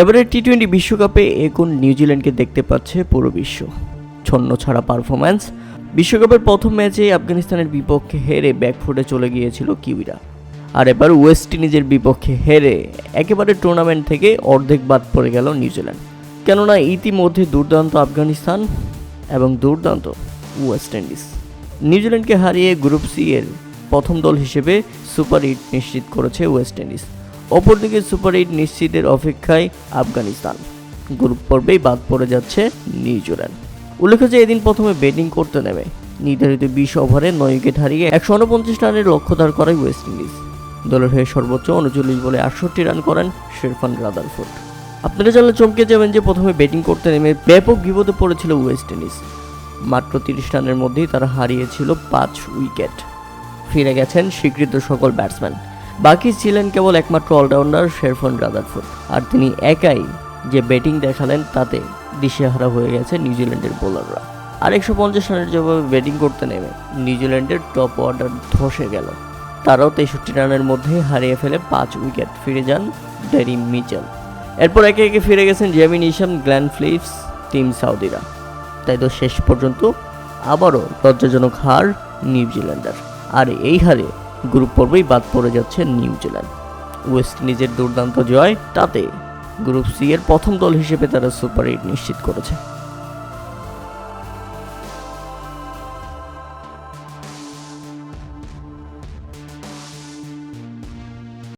এবারে T twenty বিশ্বকাপে এখন নিউজিল্যান্ডকে দেখতে পাচ্ছে পুরো বিশ্ব। ছন্ন ছাড়া পারফরম্যান্স। বিশ্বকাপের প্রথম ম্যাচে আফগানিস্তানের বিপক্ষে হেরে ব্যাকফুটে চলে গিয়েছিল কিউইরা। আর এবার ওয়েস্ট ইন্ডিজের বিপক্ষে হেরে একেবারে টুর্নামেন্ট থেকে অর্ধেক বাদ পড়ে গেল নিউজিল্যান্ড। কেননা ইতিমধ্যে দুর্দান্ত আফগানিস্তান এবং দুর্দান্ত ওয়েস্ট ইন্ডিজ। নিউজিল্যান্ডকে হারিয়ে গ্রুপ সি এর প্রথম দল হিসেবে সুপার এইট নিশ্চিত করেছে ওয়েস্ট ইন্ডিজ। অপরদিকে সুপার এইট নিশ্চিতের অপেক্ষায় আফগানিস্তান। গ্রুপ পর্বেই বাদ পড়ে যাচ্ছে নিউজিল্যান্ড। উল্লেখ্য যে এদিন প্রথমে ব্যাটিং করতে নেমে। নির্ধারিত বিশ ওভারে নয় উইকেট হারিয়ে একশো উনপঞ্চাশ রানের লক্ষ্য দাঁড় করায় ওয়েস্ট ইন্ডিজ। দলের হয়ে সর্বোচ্চ উনচল্লিশ বলে আটষট্টি রান করেন শেরফান রাদারফোর্ড। আপনারা জানলে চমকে যাবেন যে প্রথমে ব্যাটিং করতে নেমে ব্যাপক বিপদে পড়েছিল ওয়েস্ট ইন্ডিজ। মাত্র তিরিশ রানের মধ্যেই তারা হারিয়েছিল পাঁচ উইকেট। ফিরে গেছেন স্বীকৃত সকল ব্যাটসম্যান। বাকি ছিলেন কেবল একমাত্র অলরাউন্ডার শেরফন রাদারফোর্ড। আর তিনি একাই যে ব্যাটিং দেখালেন, তাতে দিশেহারা হয়ে গেছে নিউজিল্যান্ডের বোলাররা। আর একশো পঞ্চাশ রানের যেভাবে ব্যাটিং করতে নেমে, নিউজিল্যান্ডের টপ অর্ডার ধসে গেল। তারাও তেষট্টি রানের মধ্যে হারিয়ে ফেলে পাঁচ উইকেট। ফিরে যান ডেরি মিচেল। এরপর একে একে ফিরে গেছেন জেমিন ইশাম গ্ল্যান ফ্লিপস, টিম সাউদিরা। তাই তো শেষ পর্যন্ত আবারও লজ্জাজনক হার নিউজিল্যান্ডার। আর এই হারে গ্রুপ পর্বেই বাদ পড়ে যাচ্ছে নিউজিল্যান্ড। ওয়েস্ট ইন্ডিজের দুর্দান্ত জয় তাতে গ্রুপ সি এর প্রথম দল হিসেবে তারা সুপার এইট নিশ্চিত করেছে।